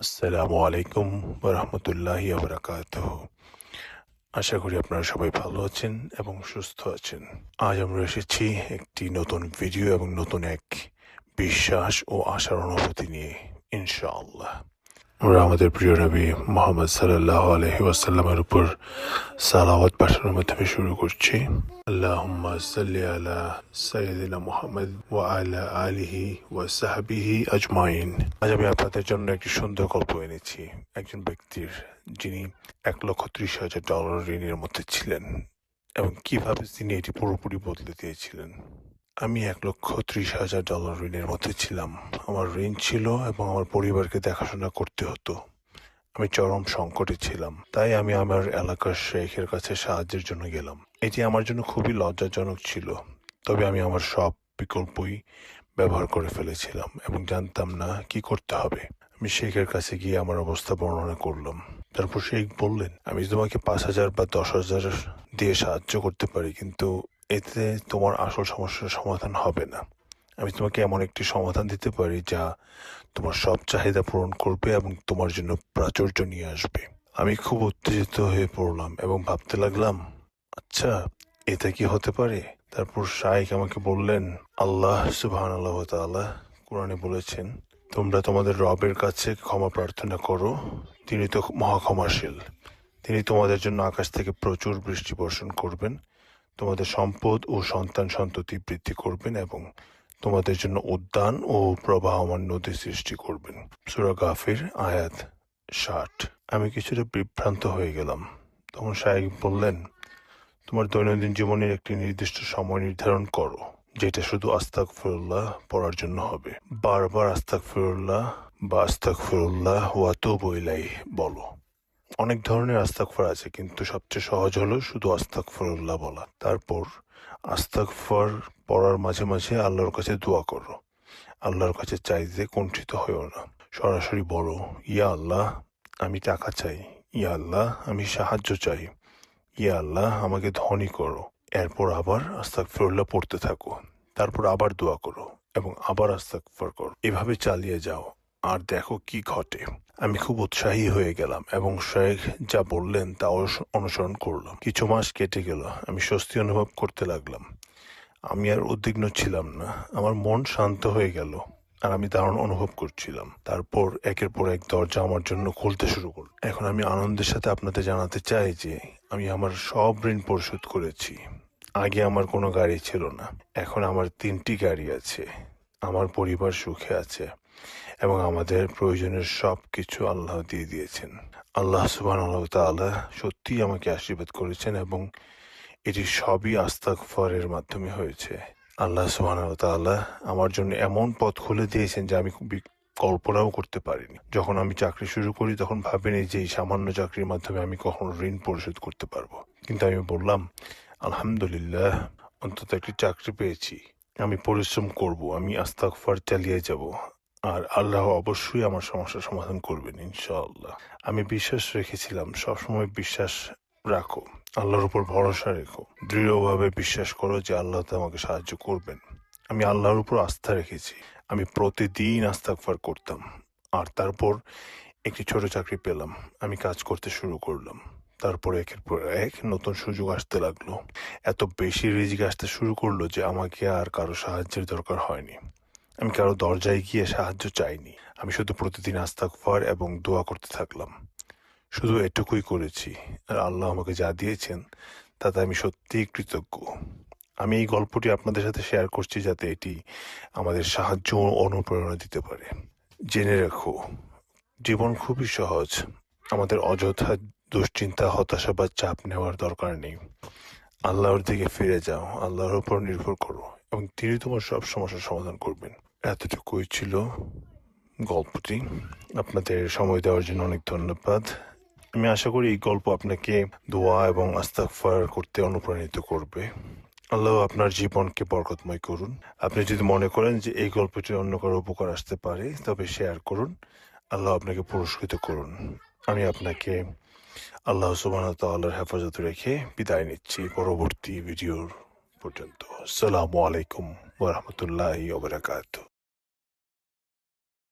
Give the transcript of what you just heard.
আসসালামু আলাইকুম রহমতুল্লাহি আবরাকাত আশা করি আপনারা সবাই ভালো আছেন এবং সুস্থ আছেন। আজ আমরা এসেছি একটি নতুন ভিডিও এবং নতুন এক বিশ্বাস ও আশার অনুভূতি নিয়ে, ইনশাআল্লাহ। আমরা আমাদের প্রিয় নবী মোহাম্মদ সাল্লাহ আলহি ওয়াসাল্লামের উপর সালাওয়াত পাঠানোর মাধ্যমে শুরু করছি। আজ আমি জন্য একটি সুন্দর গল্প এনেছি। একজন ব্যক্তির যিনি এক লক্ষ ত্রিশ হাজার ডলার ঋণের মধ্যে ছিলেন এবং কীভাবে তিনি এটি পুরোপুরি বদলে দিয়েছিলেন। আমি এক লক্ষ ত্রিশ হাজার ডলার ঋণের মধ্যে ছিলাম। আমার ঋণ ছিল এবং আমার পরিবারকে দেখাশোনা করতে হতো। আমি চরম সংকটে ছিলাম। তাই আমি আমার এলাকার শেখের কাছে সাহায্যের জন্য গেলাম। এটি আমার জন্য খুবই লজ্জাজনক ছিল। তবে আমি আমার সব বিকল্পই ব্যবহার করে ফেলেছিলাম এবং জানতাম না কি করতে হবে। আমি শেখের কাছে গিয়ে আমার অবস্থা বর্ণনা করলাম। তারপর শেখ বললেন, আমি তোমাকে পাঁচ হাজার বা দশ হাজার দিয়ে সাহায্য করতে পারি, কিন্তু এতে তোমার আসল সমস্যার সমাধান হবে না। আমি তোমাকে এমন একটি সমাধান দিতে পারি যা তোমার সব চাহিদা পূরণ করবে এবং তোমার জন্য প্রাচুর্য নিয়ে আসবে। আমি খুব উত্তেজিত হয়ে পড়লাম এবং ভাবতে লাগলাম আচ্ছা এটা কি হতে পারে? তারপর শাইক আমাকে বললেন, আল্লাহ সুবাহ আল্লাহ তাআলা কোরআনে বলেছেন, তোমরা তোমাদের রবের কাছে ক্ষমা প্রার্থনা করো, তিনি তো মহাক্ষমাশীল। তিনি তোমাদের জন্য আকাশ থেকে প্রচুর বৃষ্টি বর্ষণ করবেন তোমাদের সম্পদ ও সন্তান সন্ততি বৃদ্ধি করবেন এবং তোমাদের জন্য উদ্যান ও প্রবাহমান নদী সৃষ্টি করবেন। সুরা গাফির, আয়াত ষাট। আমি কিছুটা বিভ্রান্ত হয়ে গেলাম। তখন সাহেব বললেন, তোমার দৈনন্দিন জীবনের একটি নির্দিষ্ট সময় নির্ধারণ করো, যেটা শুধু আস্তাক ফিরুল্লাহ পড়ার জন্য হবে। বারবার আস্তাক ফিরুল্লাহ বা আস্তাক ফিরুল্লাহ ওয়াতো বইলাই বলো। অনেক ধরনের আস্তাকফার আছে, কিন্তু সবচেয়ে সহজ হলো শুধু আস্তাকফরুল্লাহ বলা। তারপর আস্তাকফার পড়ার মাঝে মাঝে আল্লাহর কাছে দোয়া করো। আল্লাহর কাছে চাই চাইতে কুণ্ঠিত হয়েও না। সরাসরি বলো, ইয়া আল্লাহ, আমি টাকা চাই। ইয়া আল্লাহ, আমি সাহায্য চাই। ইয়া আল্লাহ, আমাকে ধনী করো। এরপর আবার আস্তাকফিরুল্লাহ পড়তে থাকো। তারপর আবার দোয়া করো এবং আবার আস্তাকফার করো। এভাবে চালিয়ে যাও। আর দেখো কি ঘটে। আমি খুব উৎসাহী হয়ে গেলাম এবং শেখ যা বললেন তা অনুস- অনুসরণ করলাম। কিছু মাস কেটে গেল, আমি স্বস্তি অনুভব করতে লাগলাম। আমি আর উদ্বিগ্ন ছিলাম না, আমার মন শান্ত হয়ে গেল আর আমি দারুণ অনুভব করছিলাম। তারপর একের পর এক দরজা আমার জন্য খুলতে শুরু করল। এখন আমি আনন্দের সাথে আপনাদের জানাতে চাই যে, আমি আমার সব ঋণ পরিশোধ করেছি। আগে আমার কোনো গাড়ি ছিল না, এখন আমার তিনটি গাড়ি আছে। আমার পরিবার সুখে আছে। এবং আমাদের প্রয়োজনের সব কিছু আল্লাহ দিয়ে দিয়েছেন। আল্লাহ সুবাহ তাআলা সত্যিই আমাকে আশীর্বাদ করেছেন এবং এটি সবই আস্তাগফারের মাধ্যমে হয়েছে। আল্লাহ সুবাহ তাআলা আমার জন্য এমন পথ খুলে দিয়েছেন যে আমি কল্পনাও করতে পারিনি। যখন আমি চাকরি শুরু করি, তখন ভাবিনি যে এই সামান্য চাকরির মাধ্যমে আমি কখনো ঋণ পরিশোধ করতে পারব। কিন্তু আমি বললাম, আলহামদুলিল্লাহ, অন্তত একটি চাকরি পেয়েছি। আমি পরিশ্রম করব, আমি আস্তাগফার চালিয়ে যাব। আর আল্লাহ অবশ্যই আমার সমস্যার সমাধান করবেন, ইনশাআল্লাহ। আমি বিশ্বাস রেখেছিলাম, সবসময় বিশ্বাস রাখো, আল্লাহর উপর ভরসা রেখো। দৃঢ়ভাবে বিশ্বাস করো যে আল্লাহ তোমাকে সাহায্য করবেন। আমি আল্লাহর উপর আস্থা রেখেছি। আমি প্রতিদিন আস্তাগফার করতাম, আর তারপর একটি ছোট চাকরি পেলাম। আমি কাজ করতে শুরু করলাম। তারপর একের পর এক নতুন সুযোগ আসতে লাগল। এত বেশি রিজিক আসতে শুরু করল যে আমাকে আর কারও সাহায্যের দরকার হয়নি। আমি কারও দরজায় গিয়ে সাহায্য চাইনি। আমি শুধু প্রতিদিন আস্তাগফার এবং দোয়া করতে থাকলাম। শুধু এটুকুই করেছি। আর আল্লাহ আমাকে যা দিয়েছেন, তাতে আমি সত্যিই কৃতজ্ঞ। আমি এই গল্পটি আপনাদের সাথে শেয়ার করছি যাতে এটি আমাদের সাহায্য অনুপ্রেরণা দিতে পারে। জেনে রাখো, জীবন খুবই সহজ। আমাদের অযথা দুশ্চিন্তা, হতাশা বা চাপ নেওয়ার দরকার নেই। আল্লাহর দিকে ফিরে যাও। আল্লাহর উপর নির্ভর করো এবং তিনি তোমার সব সমস্যার সমাধান করবেন। এতটুকুই ছিল গল্পটি। আপনাদের সময় দেওয়ার জন্য অনেক ধন্যবাদ। আমি আশা করি এই গল্প আপনাকে দোয়া এবং আস্তাগফার করতে অনুপ্রাণিত করবে। আল্লাহ আপনার জীবনকে বরকতময় করুন। আপনি যদি মনে করেন যে এই গল্পটি অন্য কারও উপকার আসতে পারে, তবে শেয়ার করুন। আল্লাহ আপনাকে পুরস্কৃত করুন। আমি আপনাকে আল্লাহ সুবাহ তাল্লাহর হেফাজত রেখে বিদায় নিচ্ছি পরবর্তী ভিডিওর পর্যন্ত। আসসালামু আলাইকুম ওরহমতুল্লাহ ওবরাকাতুহ